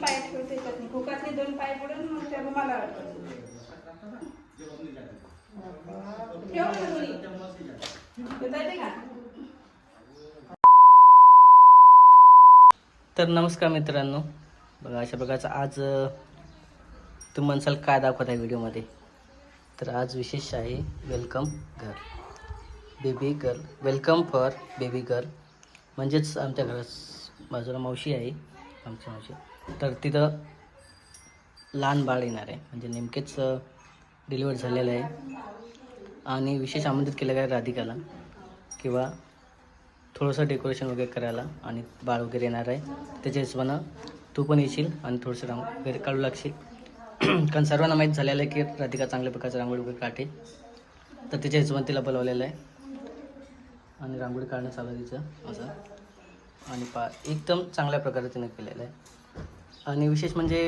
पाय ठेवते त्याच्यातनी खोकातले दोन पाय पडून मग त्या रुमाला वाटतो ठेव ना दोन्ही. येता का? तर नमस्कार मित्रांनो. बघा अशा प्रकारचं आज अ, तुम्ही म्हणसाल काय दाखवत आहे व्हिडिओमध्ये? तर आज विशेष आहे वेलकम घर. Baby girl. Welcome for baby girl. म्हणजेच आमच्या घरात बाजूला मावशी आहे. आमची मावशी. तर तिथं लहान बाळ येणार आहे. म्हणजे नेमकेच डिलिव्हर झालेलं आहे. आणि विशेष आमंत्रित केलं आहे राधिकाला किंवा थोडंसं डेकोरेशन वगैरे करायला आणि बाळ वगैरे येणार आहे. त्याच्या हिशोबानं तू पण येशील आणि थोडंसं रांग वगैरे काढू लागशील. कारण सर्वांना माहीत झालेलं आहे की राधिका चांगल्या प्रकारचं रांगोळी वगैरे काढते. तर त्याच्या हिशोबाने तिला बोलवलेलं आहे. आणि रांगोळी काढणं चालू तिचं असं. आणि पा एकदम चांगल्या प्रकारे तिनं केलेलं आहे. आणि विशेष म्हणजे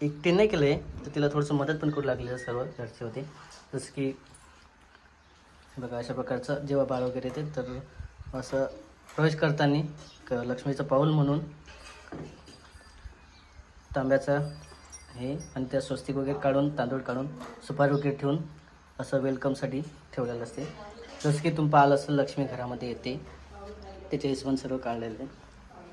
एकटी नाही केलं आहे तर तिला थोडंसं मदत पण करू लागलेलं सर्व घरचे होते जसं की बघा अशा प्रकारचं जेव्हा बाळ वगैरे येते तर असं प्रवेश करताना क लक्ष्मीचं पाऊल म्हणून तांब्याचं हे आणि त्या स्वस्तिक वगैरे काढून तांदूळ काढून सुपारी वगैरे ठेवून असं वेलकमसाठी ठेवलेलं असते. जसं की तुम्ही पाहिलं असेल लक्ष्मी घरामध्ये येते. त्याचे हिशोबान सर्व काढलेलं आहे.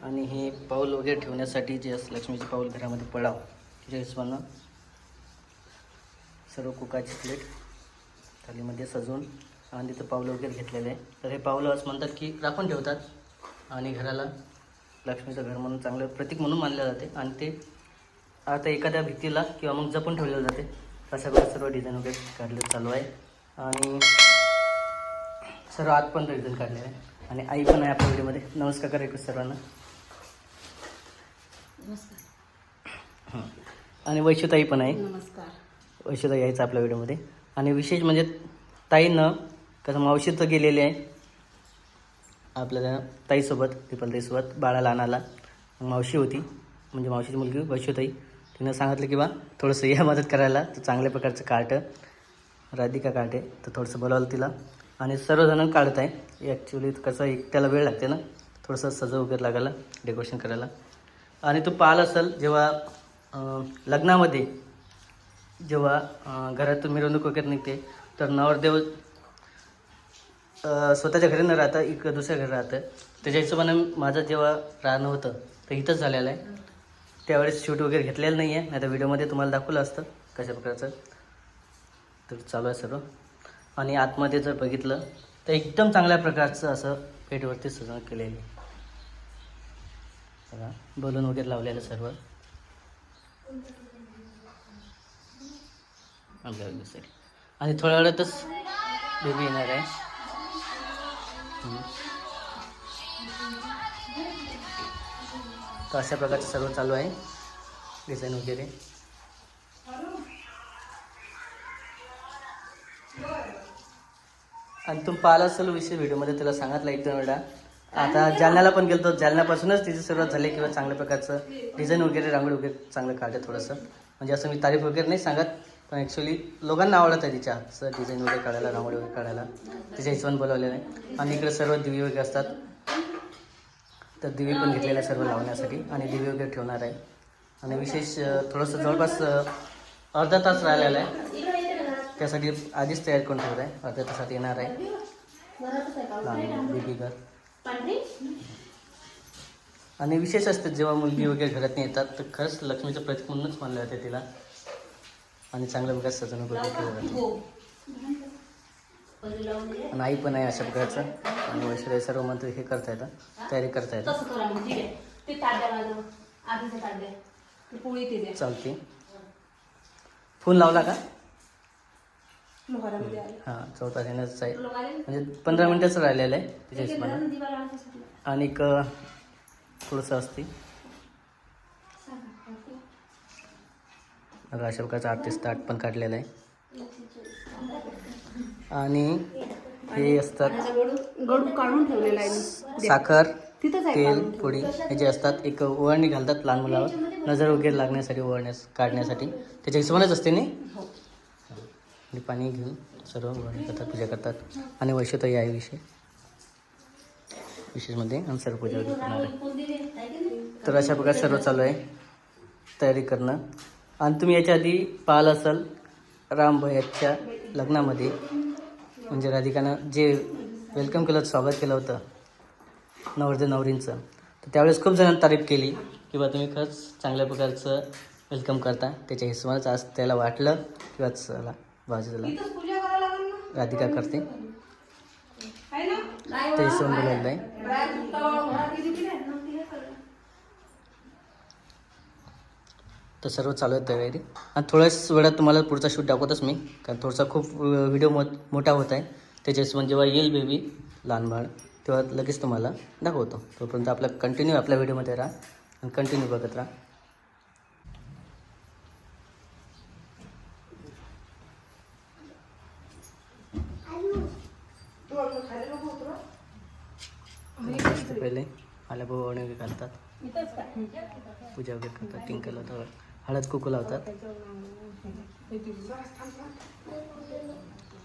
आणि हे पाऊल वगैरे ठेवण्यासाठी जे असं लक्ष्मीचे पाऊल घरामध्ये पडावं त्याच्या हिशोबानं सर्व कुकाची प्लेट थालीमध्ये सजवून आणि तिथं पावलं वगैरे घेतलेले आहे. तर हे पावलं असं म्हणतात की राखून ठेवतात आणि घराला लक्ष्मीचं घर म्हणून चांगलं प्रतीक म्हणून मानलं जाते. आणि ते आता एखाद्या भिंतीला किंवा मग जपून ठेवलं जाते. अशा प्रकारे सर्व डिझाईन वगैरे काढलं चालू आहे. आणि सर्व आत पण डिझाईन काढले आहे. आणि आई पण आहे आपल्या व्हिडिओमध्ये नमस्कार करायचं सर्वांना. हं. आणि वैश्यताई पण आहे. नमस्कार. वैश्यता यायचं आपल्या व्हिडिओमध्ये. आणि विशेष म्हणजे ताईनं कसं मावशी तर गेलेली आहे. आपल्या ताईसोबत ताईसोबत बाळाला आणायला मावशी होती. म्हणजे मावशीची मुलगी वैश्यताई. तिनं सांगितलं की बा थोडंसं या मदत करायला. तर चांगल्या प्रकारचं कार्ट राधिका कार्ट आहे. तर थोडंसं बोलावलं तिला. आणि सर्वजण काढत आहे ॲक्च्युली कसं एकट्याला वेळ लागते ना. थोडंसं सजव वगैरे लागायला डेकोरेशन करायला. आणि तू पाहिलं असेल जेव्हा लग्नामध्ये जेव्हा घरातून मिरवणूक वगैरे निघते तर नवरदेव स्वतःच्या घरी न राहता एक दुसऱ्या घरी राहतं. त्याच्या हिशोबानं माझं जेव्हा राहणं होतं तर इथंच झालेलं आहे. त्यावेळेस शूट वगैरे घेतलेलं नाही आहे नाही तर व्हिडिओमध्ये तुम्हाला दाखवलं असतं कशा प्रकारचं. तर चालू आहे सर्व. आणि आतमध्ये जर बघितलं तर एकदम चांगल्या प्रकारचं असं पेटवरती सजवण केलेली आहे. बघा बलून वगैरे लावलेलं सर्व. आपल्या आणि थोड्या वेळातच बेबी येणार आहे. तर अशा प्रकारचं सर्व चालू आहे डिझाईन वगैरे. आणि तुम्ही पाहिला असेल विषय व्हिडिओमध्ये तुला सांगितलं एक दोन वेळा आता जालन्याला पण गेलतो. जालन्यापासूनच तिची सुरुवात झाली किंवा चांगल्या प्रकारचं डिझाईन वगैरे रांगोळी वगैरे चांगलं काढलं थोडंसं. म्हणजे असं मी तारीफ वगैरे नाही सांगत पण ॲक्च्युली लोकांना आवडत आहे तिच्या हातचं डिझाईन वगैरे काढायला रांगोळी वगैरे काढायला. तिच्या हिशोबाने बोलवलेलं आहे. आणि इकडे सर्व दिवे वगैरे असतात. तर दिवे पण घेतलेले आहे सर्व लावण्यासाठी आणि दिवे वगैरे ठेवणार आहे. आणि विशेष थोडंसं जवळपास अर्धा तास राहिलेला आहे. त्यासाठी आधीच तयार करून ठेवलं आहे अर्ध्या तासात येणार आहे. बेबी घर आणि विशेष असतं जेव्हा मुलगी वगैरे घरात येतात तर खरंच लक्ष्मीचं प्रतीक म्हणूनच मानलं जाते तिला. आणि चांगल्या प्रकारे सजवणूक वगैरे केलं जाते. आणि आई पण आहे अशा प्रकारचं. आणि वैश्वर्या सर्व मंत्री हे करता येतं तयारी करता येतं. द्या. चालते फोन लावला का? आले. हां चौथा येण्याचं आहे म्हणजे पंधरा मिनटाचं राहिलेलं आहे त्याच्या हिशोबाने. आणि थोडंसं असते. बघा अशा प्रकारचं आर्टिस्ट ताट पण काढलेलं आहे. आणि हे असतात माझा गडू गडू काढून ठेवलेला आहे. मी साखर तेल. पोळी हे जे असतात एक ओवाळणी घालतात लहान मुलावर. नजर वगैरे लागण्यासाठी ओवाळण्यास काढण्यासाठी. त्याच्या हिशोबानेच असते नाही? हो. आणि पाणी घेऊन सर्व करतात पूजा करतात आणि वैश्वताई आहे विषय विशेषमध्ये आणि सर्व पूजा करणार आहे. तर अशा प्रकारे सर्व चालू आहे. तयारी करणं. आणि तुम्ही याच्या आधी पाहिलं असाल रामभयाच्या लग्नामध्ये. म्हणजे राधिकानं जे वेलकम केलं स्वागत केलं होतं नवरदेव नवरींचं. तर त्यावेळेस खूप जणांनी तारीफ केली की बा तुम्ही खरंच चांगल्या प्रकारचं वेलकम करता. त्याच्या हिशोबानंच आज त्याला वाटलं किंवा चला. ना? राधिका करते. ते आहे. तर सर्व चालू आहे तयारी. आणि थोड्याच वेळात तुम्हाला पुढचा शूट दाखवतच मी कारण थोडासा खूप व्हिडिओ मो मोठा होत आहे. त्याच्या हिशोबाने जेव्हा येईल बेबी लहान बाळ तेव्हा लगेच तुम्हाला दाखवतो. तोपर्यंत आपला कंटिन्यू आपल्या व्हिडिओमध्ये राहा आणि कंटिन्यू बघत राहा. मस्त पहिले. मला भाऊ वगैरे घालतात. पूजा वगैरे करतात टिंकल होतं हळद कुकू लावतात.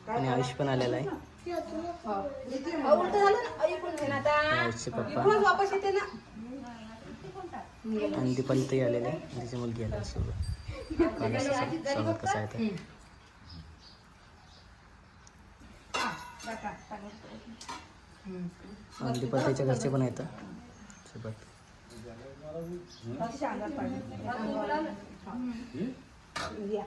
आणि आयुष पण आलेला आहे. अहो, उलटं झालं पण घेईन आयुषचे पप्पा. इकडूनच वापस येते ना आलेले तिची मुलगी आल्या सोबत. पाहण्याचं स्वागत कसं आहे ते आणि दीपाली ताईच्या घरचे पण आहेत. सोबत या.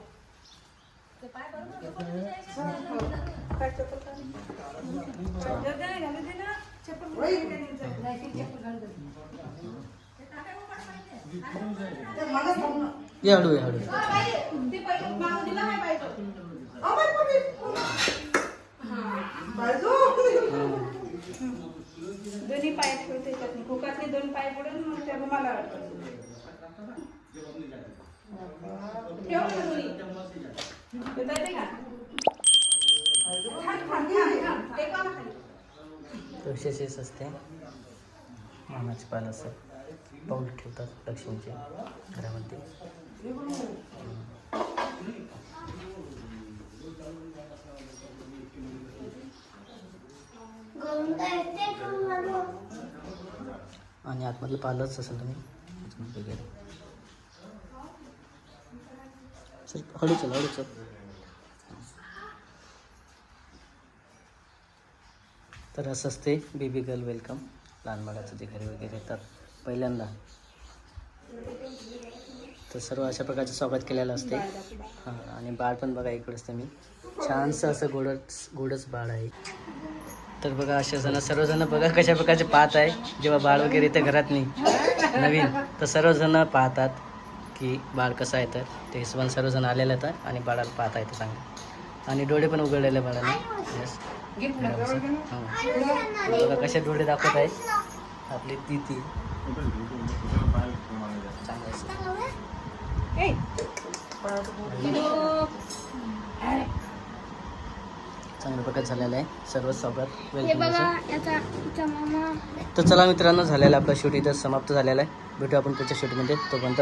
ये हळू ये. हळू ते पैसे मागं दिलं नाही पाहिजे. दोन्ही पाय ठेवते त्याच्यात फुकातले दोन पाय पडून मग त्या रुमाला वाटतं. ठेव ना दोन्ही. देता का? थांब, असते मामाचे पाल असं पाऊल ठेवतात लक्ष्मीचे. घरामध्ये. आणि आतमधलं पाहिलंच असेल तुम्ही. सर हळू चला हळू चल. तर असं असते बेबी गर्ल वेलकम लहान बाळाचं जे घरी वगैरे येतात पहिल्यांदा. तर सर्व अशा प्रकारचं स्वागत केलेलं असते. हां आणि बाळ पण बघा इकडं असतं मी. छानसं असं गोडच गोडच बाळ आहे. तर बघा अशा जण सर्वजण बघा कशा प्रकारचे पाहत आहे. जेव्हा बाळ वगैरे येतं घरात नाही नवीन तर सर्वजण पाहतात की बाळ कसं आहे तर. ते हिशोबाने सर्वजण आलेले आहेत आणि बाळाला पाहता येतं चांगलं. आणि डोळे पण उघडलेले आहे बाळाने Yes. हां. बघा कसे डोळे दाखवत आहे आपली ती ती चांगलं प्रकार झालेलं आहे. सर्व स्वागत. वेलकम तर चला मित्रांनो झालेला आपला शूट इथं समाप्त झालेला आहे. भेटू आपण पुढच्या शूटमध्ये तोपर्यंत